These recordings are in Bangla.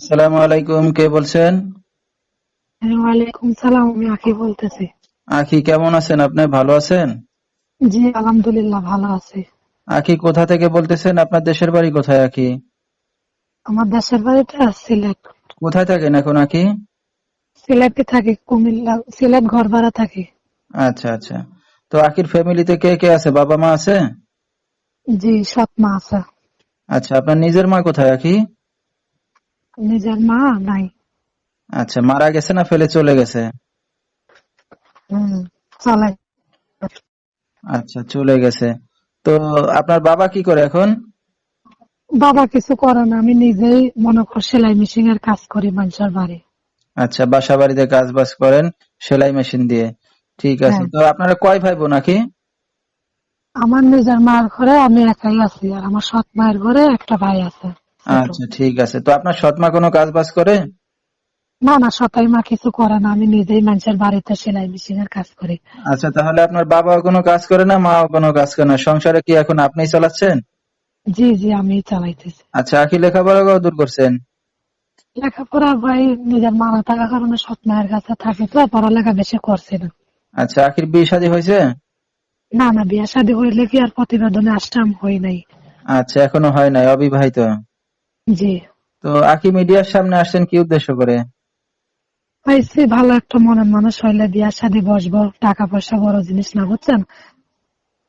আসসালামু আলাইকুম কে বলছেন? ওয়ালাইকুম সালাম আমি আখি বলতেছি। আখি কেমন আছেন? আপনি ভালো আছেন? জি আলহামদুলিল্লাহ ভালো আছি। আখি কোথা থেকে বলতেছেন? আপনার দেশের বাড়ি কোথায় আখি? আমার দেশের সিলেট। কোথায় থাকেন এখন আখি? সিলেটে থাকি কুমিল্লা সিলেট ঘর ভাড়া থাকি। আচ্ছা আচ্ছা। তো আখির ফ্যামিলিতে কে কে আছে? বাবা মা আছে? জি সৎ মা আছে। আচ্ছা আপনার নিজের মা কোথায় আখি? নিজের মা নাই। আচ্ছা মারা গেছে না ফেলে চলে গেছে? চলে আচ্ছা চলে গেছে। তো আপনার বাবা কি করে এখন? বাবা কিছু করে না আমি নিজেই মনে কর সেলাই মেশিন এর কাজ করি মানুষের বাড়ি। আচ্ছা বাসা বাড়িতে কাজ বাজ করেন সেলাই মেশিন দিয়ে। ঠিক আছে হ্যাঁ। তো আপনারা কয় ভাই বোন আখি আমার নিজের মার ঘরে আমি একাই আছি আর আমার সৎ মায়ের ঘরে একটা ভাই আছে। আচ্ছা ঠিক আছে। তো আপনার সৎমা কোনো কাজ বাজ করে? না না সতাই মা কিছু করে না। আমি নিজেই মানুষের বাড়িতে সেলাই মেশিন এর কাজ করি। আচ্ছা তাহলে আপনার বাবা কোনো কাজ করে না মাও কোনো কাজ করে না? সংসারে কি এখন আপনিই চালাচ্ছেন? জি জি আমি চালাইতেছি। আচ্ছা আখি লেখাপড়া দূর করছেন? লেখাপড়া ভাই নিজের মানা থাকার কারণে সৎ মায়ের কাছে থাকে তো পড়ালেখা বেশি করছে না। আচ্ছা আখির বিয়ে শাদী হয়েছে? না না বিয়ে শাদী হইলে কি আর প্রতিবেদনে আসতাম হই নাই। আচ্ছা এখনও হয় নাই অবিবাহিত। তো আখি মিডিয়ার সামনে আসছেন কি উদ্দেশ্য করে? পাইছি ভালো একটা মনের মানুষ হইলে বসবো টাকা পয়সা বড় জিনিস না বুঝছেন?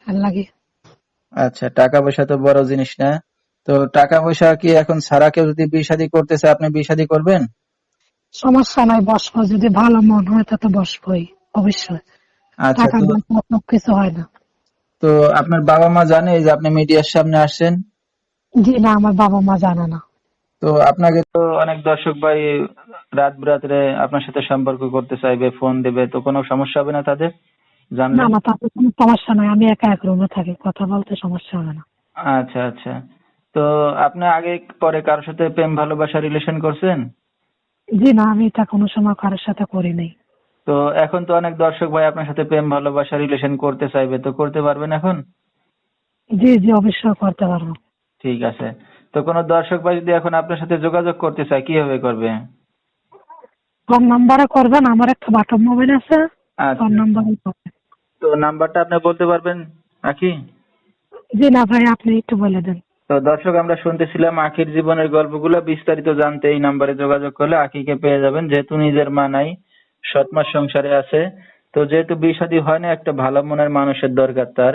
আর লাগে। আচ্ছা টাকা পয়সা তো বড় জিনিস না। তো টাকা পয়সা কি এখন ছাড়া কেউ যদি বিয়ে শাদী করতেছে আপনি বিয়ে শাদী করবেন? সমস্যা নাই বসবো। যদি ভালো মন হয় তা তো বসবোই অবশ্যই। আচ্ছা টাকা পয়সা হয় না। তো আপনার বাবা মা জানে যে আপনি মিডিয়ার সামনে আসছেন। জি না আমার বাবা মা জানে না। তো আপনাকে তো অনেক দর্শক ভাই রাত বিরাত্রে আপনার সাথে সম্পর্ক করতে চাইবে ফোন দেবে তো কোনো সমস্যা হবে না তাদের? না জানলে? না তাতে কোনো সমস্যা নাই আমি একা এক রুমে থাকি কথা বলতে সমস্যা হবে না। আচ্ছা আচ্ছা। তো আপনি আগে পরে কারোর সাথে প্রেম ভালোবাসা রিলেশন করছেন? জি না আমি এটা কোনো সময় কারোর সাথে করি নাই। তো এখন তো অনেক দর্শক ভাই আপনার সাথে প্রেম ভালোবাসা রিলেশন করতে চাইবে তো করতে পারবেন এখন? জি জি অবশ্যই করতে পারব। ঠিক আছে। তো কোনো দর্শক ভাই যদি এখন আপনার সাথে যোগাযোগ করতে চায় কীভাবে করবে? ফোন নাম্বারে করবেন আমার একটা বাটন মোবাইল আছে আচ্ছা। ফোন নাম্বারে করবেন। তো নাম্বারটা আপনি বলতে পারবেন আখি জি না ভাই আপনি একটু বলে দেন। তো দর্শক আমরা শুনতেছিলাম আখির জীবনের গল্পগুলো বিস্তারিত জানতে এই নাম্বারে যোগাযোগ করলে আখিকে পেয়ে যাবেন যেহেতু নিজের মা নাই সৎমার সংসারে আছে। তো যেহেতু বিয়ে হয় না একটা ভালো মনের মানুষের দরকার তার।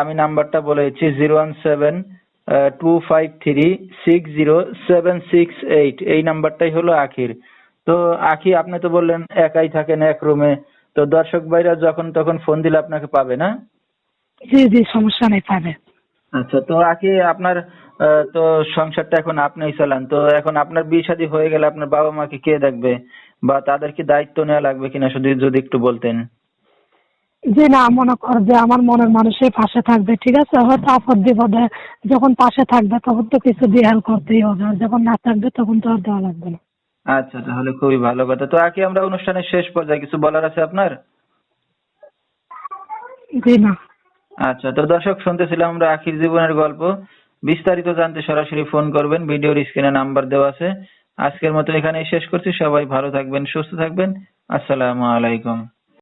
আমি নাম্বারটা বলে দিচ্ছি zero one seven two five three six zero seven six eight এই নাম্বারটাই হলো আখির। তো আখি আপনি তো বললেন একাই থাকেন এক রুমে। তো দর্শক ভাইরা যখন তখন ফোন দিলে আপনাকে পাবে না? জি জি সমস্যা নেই পাবে। আচ্ছা তো আগে আপনার তো সংসারটা এখন আপনিই চালান। তো এখন আপনার বিয়ে শাদী হয়ে গেলে আপনার বাবা মাকে কে দেখবে? বা তাদের কি দায়িত্ব নেওয়া লাগবে কিনা শুধু যদি একটু বলতেন। জি না মনে কর যে আমার মনের মানুষের পাশে থাকবে ঠিক আছে? হয়তো আপদ বিপদে যখন পাশে থাকবে তখন তো কিছু দিয়ে হেল্প করতেই হবে আর যখন না থাকবে তখন তো আর দেওয়া লাগবে না। আচ্ছা তাহলে খুবই ভালো কথা। তো আগে আমরা অনুষ্ঠানের শেষ পর্যায়ে কিছু বলার আছে আপনার? জি না। আচ্ছা তো দর্শক শুনতেছিলাম আমরা আখির জীবনের গল্প। বিস্তারিত জানতে সরাসরি ফোন করবেন ভিডিওর স্ক্রিনে নাম্বার দেওয়া আছে। আজকের মতো এখানেই শেষ করছি। সবাই ভালো থাকবেন সুস্থ থাকবেন। আসসালামু আলাইকুম।